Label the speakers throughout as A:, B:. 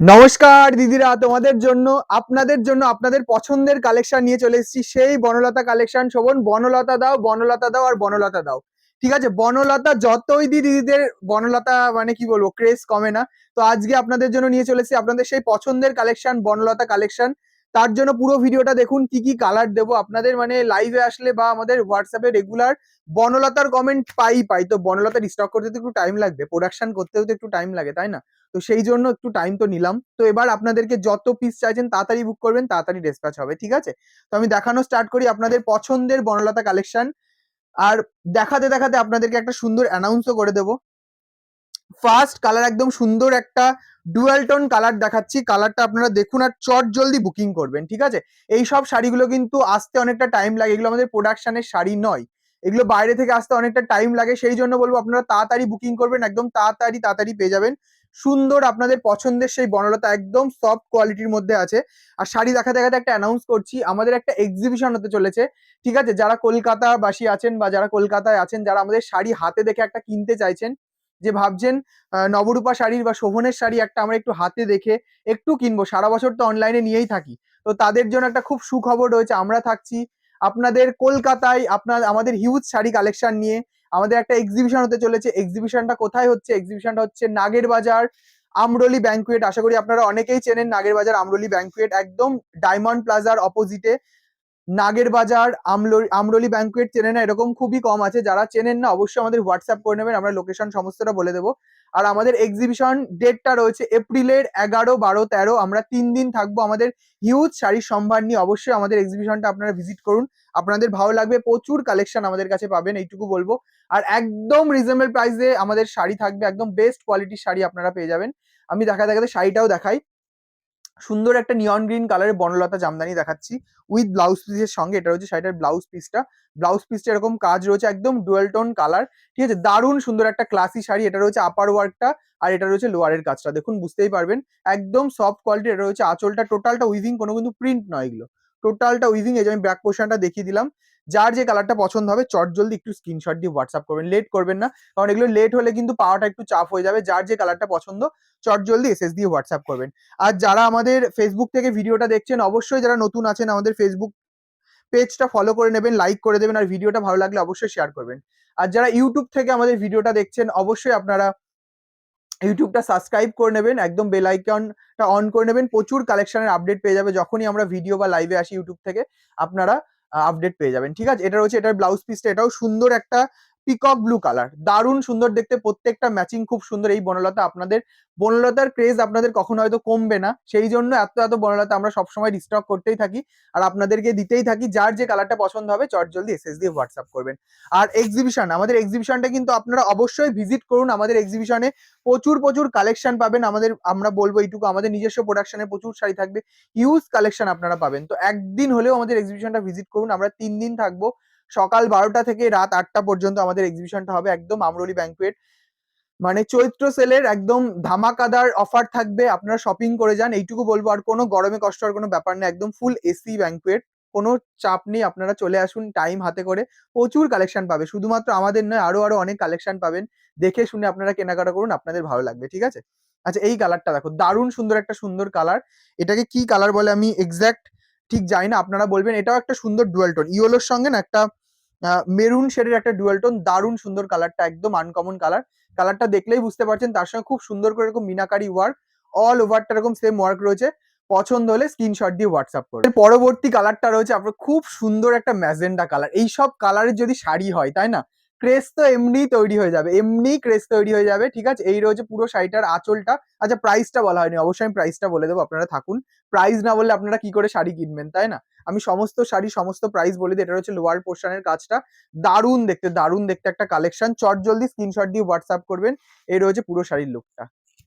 A: নমস্কার দিদিরা, তোমাদের জন্য, আপনাদের জন্য আপনাদের পছন্দের কালেকশন নিয়ে চলে এসেছি। সেই বনলতা কালেকশন শোভন, বনলতা দাও বনলতা দাও আর বনলতা দাও। ঠিক আছে? বনলতা যতই দিদিদের, বনলতা মানে কি বলব ক্রেজ কমে না। তো আজকে আপনাদের জন্য নিয়ে চলেছি আপনাদের সেই পছন্দের কালেকশন বনলতা কালেকশন তার জন্য পুরো ভিডিওটা দেখুন, কি কি কালার দেবো। আপনাদের মানে লাইভে আসলে বা আমাদের হোয়াটসঅ্যাপে রেগুলার বনলতার কমেন্ট পাই পাই। তো বনলতার স্টক করতে তো একটু টাইম লাগবে প্রোডাকশন করতেও তো একটু টাইম লাগে, তাই না? তো সেই জন্য একটু টাইম তো নিলাম। তো এবার আপনাদেরকে যত পিস চাইছেন, তাড়াতাড়ি বুক করবেন, তাড়াতাড়ি ডিসপ্যাচ হবে, ঠিক আছে? তো আমি দেখানো স্টার্ট করি আপনাদের পছন্দের বনলতা কালেকশন আর দেখাতে দেখাতে আপনাদেরকে একটা সুন্দর অ্যানাউন্সও করে দেবো। ফার্স্ট কালার একদম সুন্দর একটা ডুয়াল টোন কালার দেখাচ্ছি। কালারটা আপনারা দেখুন আর চট জলদি বুকিং করবেন, ঠিক আছে? এই সব শাড়িগুলো কিন্তু আসতে অনেকটা টাইম লাগে। এগুলো আমাদের প্রোডাকশনের শাড়ি নয়। এগুলো বাইরে থেকে আসতে অনেকটা টাইম লাগে। সেই জন্য বলব আপনারা তাড়াতাড়ি বুকিং করবেন, একদম তাড়াতাড়ি তাড়াতাড়ি পেয়ে যাবেন। সুন্দর আপনাদের পছন্দের সেই বনলতা একদম সফট কোয়ালিটির মধ্যে আছে। আর শাড়ি দেখা দেখাতে একটা অ্যানাউন্স করছি, আমাদের একটা এক্সিবিশন হতে চলেছে, ঠিক আছে? যারা কলকাতাবাসী আছেন বা যারা কলকাতায় আছেন, যারা আমাদের শাড়ি হাতে দেখে একটা কিনতে চাইছেন যে ভাবছেন নবরূপা শাড়ির বা শোভনের শাড়ি একটা আমরা একটু হাতে দেখে একটু কিনবো। সারা বছর তো অনলাইনে নিয়েই থাকি। তো তাদের জন্য একটা খুব সুখবর রয়েছে, আমরা থাকছি। আপনাদের কলকাতায় আপনার, আমাদের হিউজ শাড়ি কালেকশন নিয়ে আমাদের একটা এক্সিবিশন হতে চলেছে। এক্সিবিশনটা কোথায় হচ্ছে? এক্সিবিশনটা হচ্ছে নাগের বাজার আমরলি ব্যাংকুয়েট আশা করি আপনারা অনেকেই চেনেন নাগের বাজার আমরলি ব্যাংকুয়েট একদম ডায়মন্ড প্লাজার অপোজিটে নাগের বাজার আমরলি ব্যাংকুয়েট চেনে না, এরকম খুবই কম আছে। যারা চেনেন না, অবশ্যই আমাদের হোয়াটসঅ্যাপ করে নেবেন, আমরা লোকেশন সমস্তটা বলে দেবো। আর আমাদের এক্সিবিশন ডেটটা রয়েছে এপ্রিলের এগারো, বারো, তেরো। আমরা তিন দিন থাকব আমাদের হিউজ শাড়ির সম্ভার নিয়ে। অবশ্যই আমাদের এক্সিবিশনটা আপনারা ভিজিট করুন। আপনাদের ভালো লাগবে, প্রচুর কালেকশন আমাদের কাছে পাবেন, এইটুকু বলব। আর একদম রিজনেবল প্রাইসে আমাদের শাড়ি থাকবে, একদম বেস্ট কোয়ালিটির শাড়ি আপনারা পেয়ে যাবেন। আমি দেখা, দেখাতে শাড়িটাও দেখাই। সুন্দর একটা নিয়ন গ্রিন কালারের বনলতা জামদানি দেখাচ্ছি উইথ ব্লাউজ পিসের সঙ্গে। এটা হচ্ছে শাড়িটার ব্লাউজ পিসটা ব্লাউজ পিসটা এরকম কাজ রয়েছে একদম ডুয়েল টোন কালার ঠিক আছে? দারুণ সুন্দর একটা ক্লাসি শাড়ি। এটা রয়েছে আপার ওয়ার্কটা আর এটা রয়েছে লোয়ারের কাজটা। দেখুন, বুঝতেই পারবেন। একদম সফট কোয়ালিটি এটা রয়েছে। আঁচলটা টোটালটা উইভিং কোনো কিন্তু প্রিন্ট নয় এগুলো। টোটালটা উইভিং এই যে আমি ব্যাক পোর্শনটা দেখিয়ে দিলাম। যার যে কালারটা পছন্দ হবে, চট জলদি একটু স্ক্রিনশট দিয়ে হোয়াটসঅ্যাপ করবেন। লেট করবেন না, কারণ এগুলো লেট হলে কিন্তু পাওয়াটা একটু চাপ হয়ে যাবে। যার যে কালারটা পছন্দ, চট জলদি এসএস দিয়ে হোয়াটসঅ্যাপ করবেন। আর যারা আমাদের ফেসবুক থেকে ভিডিওটা দেখছেন, অবশ্যই যারা নতুন আছেন আমাদের ফেসবুক পেজটা ফলো করে নেবেন লাইক করে দেবেন, আর ভিডিওটা ভালো লাগলে অবশ্যই শেয়ার করবেন। আর যারা ইউটিউব থেকে আমাদের ভিডিওটা দেখছেন, অবশ্যই আপনারা ইউটিউবটা সাবস্ক্রাইব করে নেবেন, একদম বেল আইকনটা অন করে নেবেন। প্রচুর কালেকশনের আপডেট পেয়ে যাবে। যখনই আমরা ভিডিও বা লাইভে আসি ইউটিউব থেকে, আপনারা আপডেট পেয়ে যাবেন। ঠিক আছে? এটা রয়েছে এটার ব্লাউজ পিসটা এটাও সুন্দর একটা পিকক ব্লু কালার দারুণ সুন্দর দেখতে, প্রত্যেকটা ম্যাচিং খুব সুন্দর। এই বনলতা আপনাদের, বনলতার ক্রেজ আপনাদের কখনো হয়তো কমবে না। সেই জন্য এত এত বনলতা আমরা সবসময় রিস্টক করতেই থাকি। আর আপনাদেরকে দিতেই থাকি, যার যে কালারটা পছন্দ হবে, চট জলদি এসএস দিয়ে হোয়াটসঅ্যাপ করবেন। আর এক্সিবিশন আমাদের এক্সিবিশনটা কিন্তু আপনারা অবশ্যই ভিজিট করুন। আমাদের এক্সিবিশনে প্রচুর প্রচুর কালেকশন পাবেন। আমাদের, আমরা বলব এইটুকু, আমাদের নিজস্ব প্রোডাকশনে প্রচুর শাড়ি থাকবে। হিউজ কালেকশন আপনারা পাবেন। তো একদিন হলেও আমাদের এক্সিবিশনটা ভিজিট করুন। আমরা তিন দিন থাকব। সকাল বারোটা থেকে রাত আটটা পর্যন্ত আমাদের এক্সিবিশনটা হবে একদম আমরলি ব্যাংকুয়েট মানে চৈত্র সেলের একদম ধামাকাদার অফার থাকবে, আপনারা শপিং করে যান। এইটুকু বলব, আর কোনো গরমে কষ্ট হওয়ার কোনো ব্যাপার নেই, একদম ফুল এসি ব্যাংকুয়েট কোনো চাপ নেই, আপনারা চলে আসুন টাইম হাতে করে। প্রচুর কালেকশন পাবে, শুধুমাত্র আমাদের নয়, আরও আরও অনেক কালেকশন পাবেন। দেখে শুনে আপনারা কেনাকাটা করুন, আপনাদের ভালো লাগবে, ঠিক আছে? আচ্ছা এই কালারটা দেখো, দারুণ সুন্দর একটা সুন্দর কালার এটাকে কি কালার বলে আমি এক্সাক্ট ঠিক জানি না, আপনারা বলবেন এটাও একটা সুন্দর ডুয়াল টোন ইয়েলোর সঙ্গে না একটা মেরুন শেডের একটা ডুয়াল টোন দারুণ সুন্দর কালারটা একদম আনকমন কালার কালারটা দেখলেই বুঝতে পারছেন, তার সঙ্গে খুব সুন্দর করে এরকম মিনাকারি ওয়ার্ক অল ওভারটা এরকম সেম ওয়ার্ক রয়েছে। পছন্দ হলে স্ক্রিনশট দিয়ে হোয়াটসঅ্যাপ করবেন পরবর্তী কালারটা রয়েছে, আপনার খুব সুন্দর একটা ম্যাজেন্ডা কালার এই সব কালারের যদি শাড়ি হয়, তাই না? ক্রেস তো এমনি তৈরি হয়ে যাবে এমনি ক্রেস তৈরি হয়ে যাবে, ঠিক আছে? এই রয়েছে পুরো শাড়িটার আঁচলটা আচ্ছা প্রাইসটা বলা হয়নি, অবশ্যই আমি প্রাইসটা বলে দেবো, আপনারা থাকুন। প্রাইস না বললে আপনারা কি করে শাড়ি কিনবেন, তাই না? আমি সমস্ত শাড়ি, সমস্ত প্রাইস বলে দিই, এটা হচ্ছে লোয়ার পোর্শনের কাজটা। দারুণ দেখতে দারুণ দেখতে একটা কালেকশন চট জলদি স্ক্রিনশট দিয়ে হোয়াটসঅ্যাপ করবেন, এই রয়েছে পুরো শাড়ির লুকটা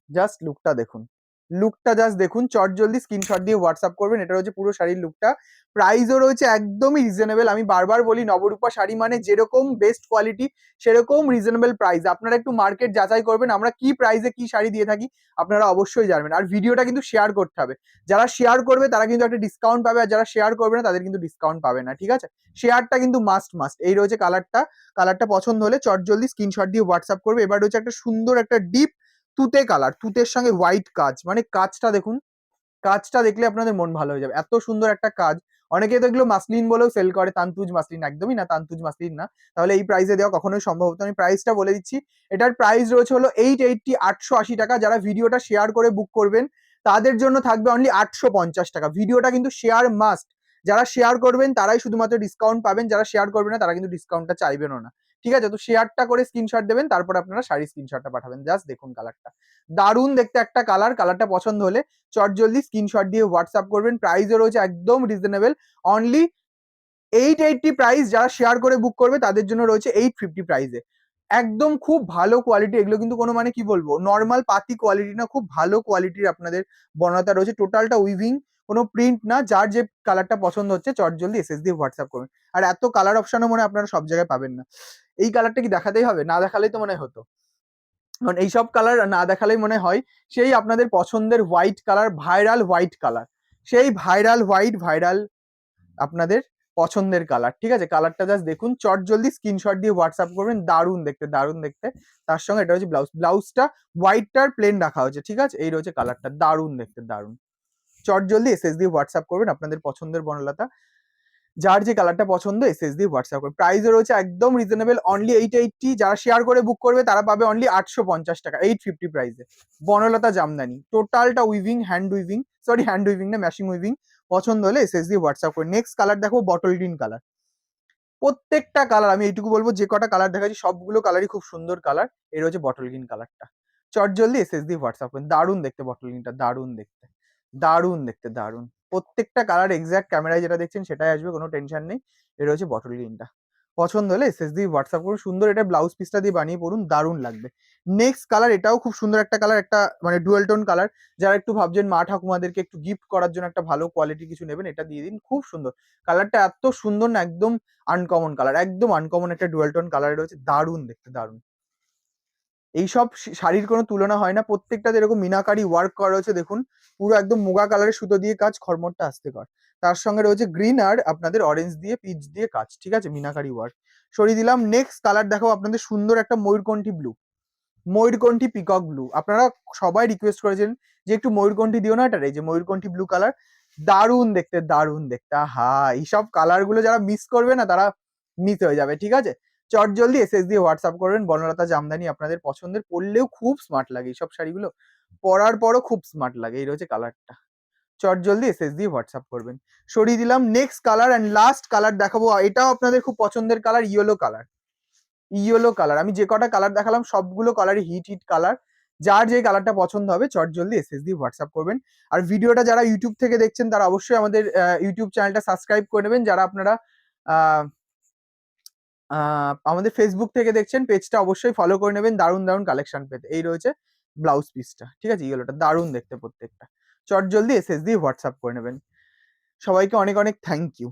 A: জাস্ট লুকটা দেখুন। লুকটা জাস্ট দেখুন, চট জলদি স্ক্রিনশট দিয়ে হোয়াটসঅ্যাপ করবেন এটা হচ্ছে পুরো শাড়ির লুকটা প্রাইসও রয়েছে একদমই রিজনেবল আমি বারবার বলি, নবরূপা শাড়ি মানে যেরকম বেস্ট কোয়ালিটি সেরকম রিজনেবল প্রাইস আপনারা একটু মার্কেট যাচাই করবেন, আমরা কি প্রাইসে কি শাড়ি দিয়ে থাকি, আপনারা অবশ্যই জানবেন। আর ভিডিওটা কিন্তু শেয়ার করতে হবে। যারা শেয়ার করবে, তারা কিন্তু একটা ডিসকাউন্ট পাবে, আর যারা শেয়ার করবে না, তাদের কিন্তু ডিসকাউন্ট পাবে না, ঠিক আছে? শেয়ারটা কিন্তু মাস্ট মাস্ট এই রয়েছে কালারটা কালারটা পছন্দ হলে চট জলদি স্ক্রিনশট দিয়ে হোয়াটসঅ্যাপ করবে। এবার রয়েছে একটা সুন্দর, একটা ডিপ তুতে কালার তুতের সঙ্গে হোয়াইট কাজ মানে কাজটা দেখুন কাজটা দেখলে আপনাদের মন ভালো হয়ে যাবে। এত সুন্দর একটা কাজ। অনেকে দেখল মাসলিন বলেও সেল করে, তান্তুজ মাসলিন, একদমই না, তান্তুজ মাসলিন না। তাহলে এই প্রাইসে দেওয়া কখনোই সম্ভব হতো। আমি প্রাইসটা বলে দিচ্ছি। এটার প্রাইস রয়েছে হলো এইট এইটটি আটশো আশি টাকা। যারা ভিডিওটা শেয়ার করে বুক করবেন, তাদের জন্য থাকবে অনলি আটশো পঞ্চাশ টাকা। ভিডিওটা কিন্তু শেয়ার মাস্ট যারা শেয়ার করবেন, তারাই শুধুমাত্র ডিসকাউন্ট পাবেন। যারা শেয়ার করবেন না, তারা কিন্তু ডিসকাউন্টটা চাইবেনও না। ঠিক আছে? তো শেয়ারটা করে স্ক্রিনশট দেবেন, তারপর আপনারা শাড়ি স্ক্রিনশটটা পাঠাবেন। জাস্ট দেখুন কালারটা দারুণ দেখতে একটা কালার কালারটা পছন্দ হলে চট জলদি স্ক্রিনশট দিয়ে হোয়াটসঅ্যাপ করবেন। প্রাইসও রয়েছে একদম reasonable only eight eighty price যারা শেয়ার করে বুক করবে, তাদের জন্য রয়েছে এইট ফিফটি প্রাইসে একদম খুব ভালো কোয়ালিটি এগুলো কিন্তু কোনো মানে কি বলব? নর্মাল পাতি কোয়ালিটি না, খুব ভালো কোয়ালিটির আপনাদের বর্ণতা রয়েছে। টোটালটা উইভিং কোনো প্রিন্ট না, যার যে কালারটা পছন্দ হচ্ছে, চট জলদি এসএস দিয়ে হোয়াটসঅ্যাপ করবেন। আর এত কালার অপশনও মনে আপনারা সব জায়গায় পাবেন না। এই কালারটা কি দেখাতেই হবে? না দেখালেই তো মনে হতো। কারণ এইসব কালার না দেখালেই মনে হয় সেই আপনাদের পছন্দের white colour viral white colour সেই ভাইরাল হোয়াইট ভাইরাল আপনাদের পছন্দের কালার ঠিক আছে? কালারটা জাস্ট দেখুন, চট জলদি স্ক্রিনশট দিয়ে হোয়াটসঅ্যাপ করবেন, দারুণ দেখতে দারুণ দেখতে। তার সঙ্গে এটা হচ্ছে ব্লাউজ ব্লাউজটা হোয়াইটটার প্লেন রাখা হয়েছে, ঠিক আছে? এই রয়েছে কালারটা দারুণ দেখতে, দারুণ। চট জলদি এসএস দিয়ে হোয়াটসঅ্যাপ করবেন, আপনাদের পছন্দের বনলতা যার যে কালারটা পছন্দ এস এসএস দিয়ে হোয়াটসঅ্যাপ করবেন প্রাইসও রয়েছে একদম রিজনেবল অনলি এইট এইটটি যারা শেয়ার করে বুক করবে, তারা পাবে অনলি আটশো পঞ্চাশ টাকা এইট ফিফটি প্রাইসে বনলতা জামদানি টোটালটা weaving hand weaving sorry hand weaving না ম্যাশিং উইভিং পছন্দ হলে এসএস দিয়ে হোয়াটসঅ্যাপ করে। নেক্সট কালার দেখো বটল গ্রিন কালার প্রত্যেকটা কালার আমি এইটুকু বলব, যে কটা কালার দেখাচ্ছি, সবগুলো কালারই খুব সুন্দর কালারের হচ্ছে বটল গ্রিন কালারটা চট জলদি এসএস দিয়ে হোয়াটসঅ্যাপ করেন দারুণ দেখতে বটল গ্রিনটা দারুণ দেখতে। দারুণ দেখতে, দারুণ। প্রত্যেকটা কালার এক্স্যাক্ট ক্যামেরায় যেটা দেখছেন সেটাই আসবে, কোনো টেনশন নেই। এটা হচ্ছে বটল গ্রিনটা পছন্দ হলে এসএস দিয়ে হোয়াটসঅ্যাপ করুন। সুন্দর এটা ব্লাউজ পিসটা দিয়ে বানিয়ে পড়ুন দারুণ লাগবে। নেক্সট কালার এটাও খুব সুন্দর একটা কালার একটা মানে ডুয়েল টোন কালার যারা একটু ভাবছেন মা ঠাকুমাদেরকে একটু গিফট করার জন্য একটা ভালো কোয়ালিটি কিছু নেবেন, এটা দিয়ে দিন। খুব সুন্দর। কালারটা এত সুন্দর না, একদম আনকমন কালার একদম আনকমন একটা ডুয়েল টোন কালার রয়েছে। দারুণ দেখতে, দারুণ। এইসব শাড়ির কোনো তুলনা হয় না। প্রত্যেকটাতে এরকম মিনাকারি ওয়ার্ক করা রয়েছে, দেখুন, পুরো একদম মুগা কালারের সুতো দিয়ে কাজ খরমটটা আসতে কর। তার সঙ্গে রয়েছে গ্রিন আর আপনাদের অরেঞ্জ দিয়ে পিচ দিয়ে কাজ, ঠিক আছে? মিনাকারি ওয়ার্ক সরিয়ে দিলাম। নেক্সট কালার দেখো আপনাদের সুন্দর একটা ময়ূরকণ্ঠী ব্লু ময়ূরকণ্ঠী পিকক ব্লু আপনারা সবাই রিকোয়েস্ট করেছেন যে একটু ময়ূরকণ্ঠী দিও না এটা এই যে ময়ূরকণ্ঠী ব্লু কালার দারুণ দেখতে দারুণ দেখতে। হা এইসব কালারগুলো যারা মিস করবে না, তারা মিস হয়ে যাবে, ঠিক আছে? চট জলদি এসএস দিয়ে হোয়াটসঅ্যাপ করবেন বনলতা জামদানি আপনাদের পছন্দের। পরলেও খুব স্মার্ট লাগে এইসব শাড়িগুলো। পরার পরও খুব স্মার্ট লাগে। এই রয়েছে কালারটা চট জলদি এসএস দিয়ে হোয়াটসঅ্যাপ করবেন। সরিয়ে দিলাম next colour and last colour দেখাবো। এটাও আপনাদের খুব পছন্দের colour yellow colour yellow colour আমি যে কটা কালার দেখালাম, সবগুলো কালারই হিট হিট কালার যার যে কালারটা পছন্দ হবে, চট জলদি এসএস দিয়ে হোয়াটসঅ্যাপ করবেন। আর ভিডিওটা যারা ইউটিউব থেকে দেখছেন, তারা অবশ্যই আমাদের ইউটিউব চ্যানেলটা সাবস্ক্রাইব করে নেবেন। যারা আপনারা আমাদের ফেসবুক থেকে দেখছেন পেজটা অবশ্যই ফলো করে নেবেন। দারুণ দারুণ কালেকশন পেতে। এই রয়েছে ব্লাউজ পিসটা ঠিক আছে? ইয়েলোটা দারুণ দেখতে প্রত্যেকটা। চট জলদি এসএস দিয়ে হোয়াটসঅ্যাপ করে নেবেন। সবাইকে অনেক অনেক থ্যাংক ইউ